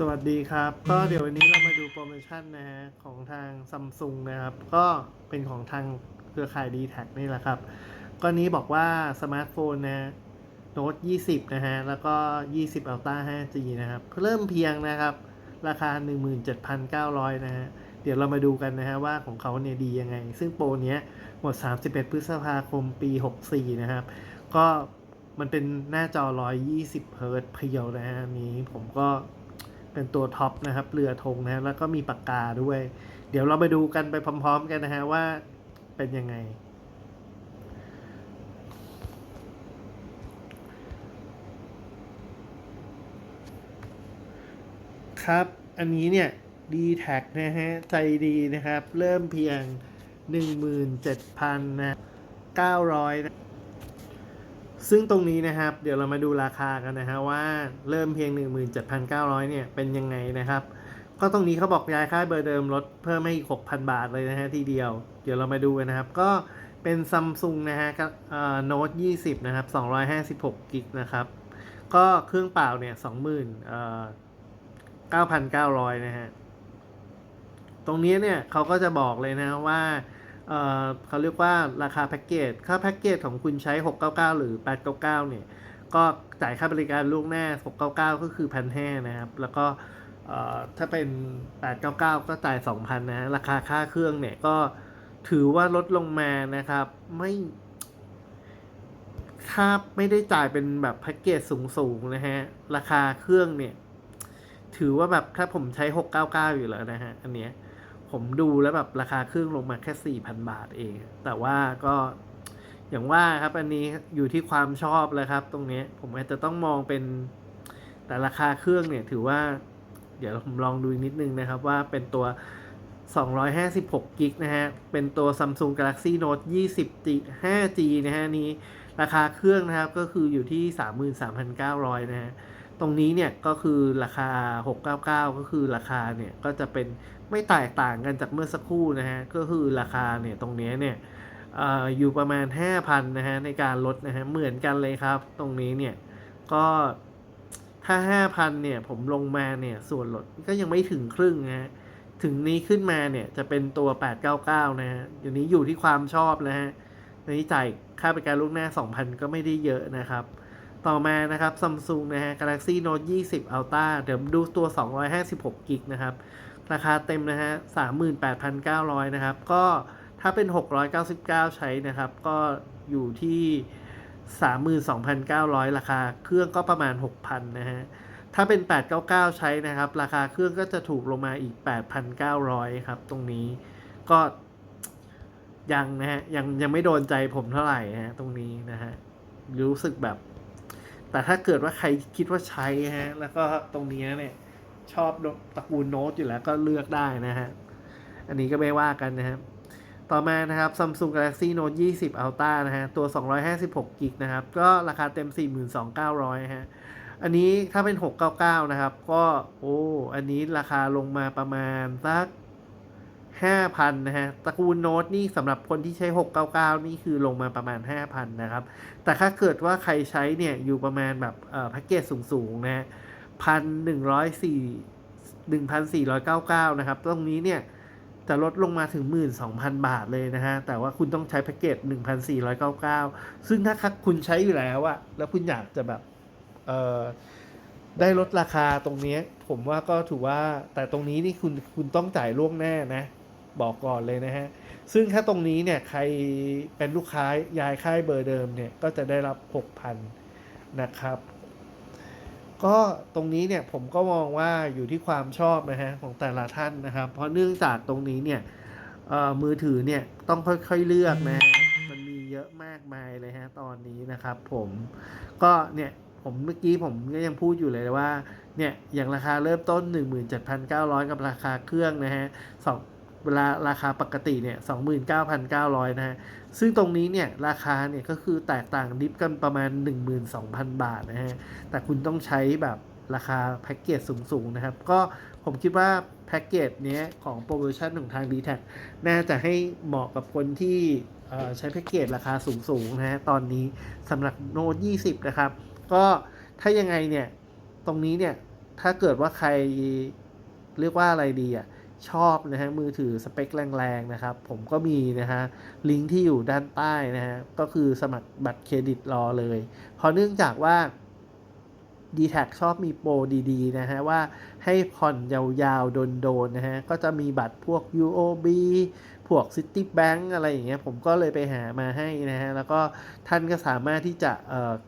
สวัสดีครับ ก็เดี๋ยววันนี้เรามาดูโปรโมชั่นนะฮะของทางซัมซุงนะครับ ก็เป็นของทางเครือข่าย d t แทนี่แหละครับก็นี้บอกว่าสมาร์ทโฟนนะโน้ต20 นะฮะ แล้วก็ 20 Ultra 5G นะครับ เริ่มเพียงนะครับ ราคา 17,900 นะฮะ เดี๋ยวเรามาดูกันนะฮะว่าของเขาเนี่ยดียังไง ซึ่งโปรเนี้ยหมด 31 พฤษภาคมปี 64 นะครับ ก็มันเป็นหน้าจอ 120เฮิร์ตซ์เพียวนะฮะนนี้ผมก็ เป็นตัวท็อปนะครับเรือธงนะฮะแล้วก็มีปากกาด้วย เดี๋ยวเราไปดูกันไปพร้อม ๆ กันนะฮะว่าเป็นยังไง ครับอันนี้เนี่ย d t แทนะฮะใจดีนะครับ เริ่มเพียง 17,000นะ900นะ ซึ่งตรงนี้นะครับ เดี๋ยวเรามาดูราคากันนะฮะว่าเริ่มเพียง 17,900 เนี่ย เป็นยังไงนะครับ ก็ตรงนี้เขาบอกย้ายค่ายเบอร์เดิมลดเพิ่มให้อีก 6,000 บาทเลยนะฮะทีเดียว เดี๋ยวเรามาดูกันนะครับ ก็เป็นซัมซุงนะฮะกับโน้ต20 นะครับ 256กิกนะครับ ก็เครื่องเปล่าเนี่ย 20,000เอ่อ9,900 นะฮะ ตรงนี้เนี่ยเขาก็จะบอกเลยนะว่า เเขาเรียกว่าราคาแพ็กเกจค่าแพ็กเกจของคุณใช้ 699 หรือ 899 เนี่ย ก็จ่ายค่าบริการล่วงหน้า 699 ก็คือพันห้านะครับ แล้วก็ถ้าเป็น 899 ก็จ่าย 2,000 นะ ราคาค่าเครื่องเนี่ยก็ถือว่าลดลงมานะครับ ไม่ถ้าไม่ได้จ่ายเป็นแบบแพ็กเกจสูงๆนะฮะ ราคาเครื่องเนี่ย ถือว่าแบบถ้าผมใช้ 699 อยู่แล้วนะฮะ อันเนี้ย ผมดูแล้วแบบราคาเครื่องลงมาแค่ 4,000 บาทเอง แต่ว่าก็อย่างว่าครับอันนี้อยู่ที่ความชอบเลยครับ ตรงนี้ผมอาจจะต้องมองเป็นแต่ราคาเครื่องเนี่ยถือว่า เดี๋ยวผมลองดูนิดนึงนะครับว่าเป็นตัว 256กิกนะฮะ เป็นตัว Samsung Galaxy Note 20 5G นะฮะนี้ราคาเครื่องนะครับก็คืออยู่ที่ 33,900 นะฮะ ตรงนี้เนี่ยก็คือราคา 699 ก็คือราคาเนี่ยก็จะเป็นไม่แตกต่างกันจากเมื่อสักครู่นะฮะ ก็คือราคาเนี่ยตรงนี้เนี่ยออยู่ประมาณ 5,000นะฮะในการลดนะฮะเหมือนกันเลยครับ ตรงนี้เนี่ยก็ถ้า 5,000เนี่ยผมลงมาเนี่ยส่วนลดก็ยังไม่ถึงครึ่งนะฮะถึงนี้ขึ้นมาเนี่ยจะเป็นตัว 899 นะฮะเดี๋ยวนี้อยู่ที่ความชอบนะฮะในนี้จ่ายค่าบริการล่วงหน้า 2,000 ก็ไม่ได้เยอะนะครับ ต่อมานะครับ Samsung นะฮะ Galaxy Note 20 Ultra เดี๋ยวดูตัว 256กิกนะครับ ราคาเต็มนะฮะ 38,900 นะครับ ก็ถ้าเป็น 699 ใช้นะครับ ก็อยู่ที่ 32,900 ราคาเครื่องก็ประมาณ 6,000 นะฮะ ถ้าเป็น 899 ใช้นะครับ ราคาเครื่องก็จะถูกลงมาอีก 8,900 ครับ ตรงนี้ก็ยังนะฮะ ยังยังไม่โดนใจผมเท่าไหร่นะฮะ ตรงนี้นะฮะ รู้สึกแบบ แต่ถ้าเกิดว่าใครคิดว่าใช้ฮะ แล้วก็ตรงนี้เนี่ย ชอบตระกูลโน้ตอยู่แล้วก็เลือกได้นะฮะ อันนี้ก็ไม่ว่ากันนะครับ ต่อมานะครับ Samsung Galaxy Note 20 Ultra นะฮะ ตัว 256กิกนะครับ ก็ราคาเต็ม 42,900 ฮะ อันนี้ถ้าเป็น 699 นะครับ ก็ โอ้ อันนี้ราคาลงมาประมาณสัก 5,000 นะฮะ ตระกูลโน้ตนี่สำหรับคนที่ใช้ 699 นี่คือลงมาประมาณ 5,000 นะครับ แต่ถ้าเกิดว่าใครใช้เนี่ย อยู่ประมาณแบบแพ็กเกจสูงๆนะฮะพันหนึ่งร้อยสี่หนึ่งพันสี่ร้อยเก้าเก้านะครับ ตรงนี้เนี่ยจะลดลงมาถึง 12,000 บาทเลยนะฮะ แต่ว่าคุณต้องใช้แพ็กเกจ 1,499 ซึ่งถ้าคุณใช้อยู่แล้วอะแล้วคุณอยากจะแบบเอ่อได้ลดราคาตรงนี้ ผมว่าก็ถือว่าแต่ตรงนี้นี่คุณคุณต้องจ่ายล่วงหน้านะ บอกก่อนเลยนะฮะ ซึ่งถ้าตรงนี้เนี่ยใครเป็นลูกค้าย้ายค่ายเบอร์เดิมเนี่ยก็จะได้รับ 6,000 นะครับ ก็ตรงนี้เนี่ยผมก็มองว่าอยู่ที่ความชอบนะฮะของแต่ละท่านนะครับ เพราะเนื่องจากตรงนี้เนี่ยมือถือเนี่ยต้องค่อยๆเลือกนะฮะมันมีเยอะมากมายเลยฮะตอนนี้นะครับผมก็เนี่ยผมเมื่อกี้ผมก็ยังพูดอยู่เลยว่าเนี่ยอย่างราคาเริ่มต้น 17,900 กับราคาเครื่องนะฮะสอง เวลาราคาปกติเนี่ย29,900 นะฮะ ซึ่งตรงนี้เนี่ยราคาเนี่ยก็คือแตกต่างดิฟกันประมาณ 12,000 บาทนะฮะ แต่คุณต้องใช้แบบราคาแพ็กเกจสูงๆนะครับ ก็ผมคิดว่าแพ็กเกจเนี้ยของโปรโมชั่นของทาง d t แทน่าจะให้เหมาะกับคนที่ใช้แพ็กเกจราคาสูงๆนะฮะตอนนี้สำหรับโน้ต20 นะครับ ก็ถ้ายังไงเนี่ย ตรงนี้เนี่ย ถ้าเกิดว่าใครเรียกว่าอะไรดีอะ ชอบนะฮะมือถือสเปคแรงๆนะครับ ผมก็มีนะฮะลิงก์ที่อยู่ด้านใต้นะฮะก็คือสมัครบัตรเครดิตรอเลยเพราะเนื่องจากว่า d t แทชอบมีโปรดีๆนะฮะว่าให้ผ่อนยาวๆ โดนๆนะฮะก็จะมีบัตรพวก UOB พวก Citibank อะไรอย่างเงี้ยผมก็เลยไปหามาให้นะฮะแล้วก็ท่านก็สามารถที่จะ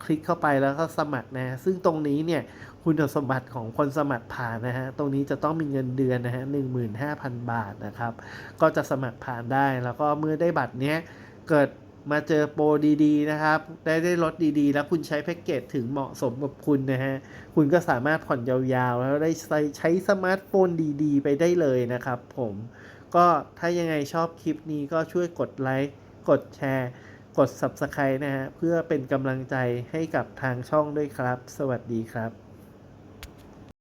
คลิกเข้าไปแล้วก็สมัครนะฮะซึ่งตรงนี้เนี่ยคุณสมบัติของคนสมัครผ่านนะฮะตรงนี้จะต้องมีเงินเดือนนะฮะ15,000 บาทนะครับ ก็จะสมัครผ่านได้แล้วก็เมื่อได้บัตรเนี้ยเกิด มาเจอโปรดีๆนะครับ ได้ได้ลดดีๆ แล้วคุณใช้แพ็กเกจถึงเหมาะสมกับคุณนะฮะ คุณก็สามารถผ่อนยาวๆ แล้วได้ใช้ใช้สมาร์ทโฟนดีๆ ไปได้เลยนะครับผม ก็ถ้ายังไงชอบคลิปนี้ก็ช่วยกดไลค์ กดแชร์ กด Subscribe นะฮะ เพื่อเป็นกำลังใจให้กับทางช่องด้วยครับ สวัสดีครับ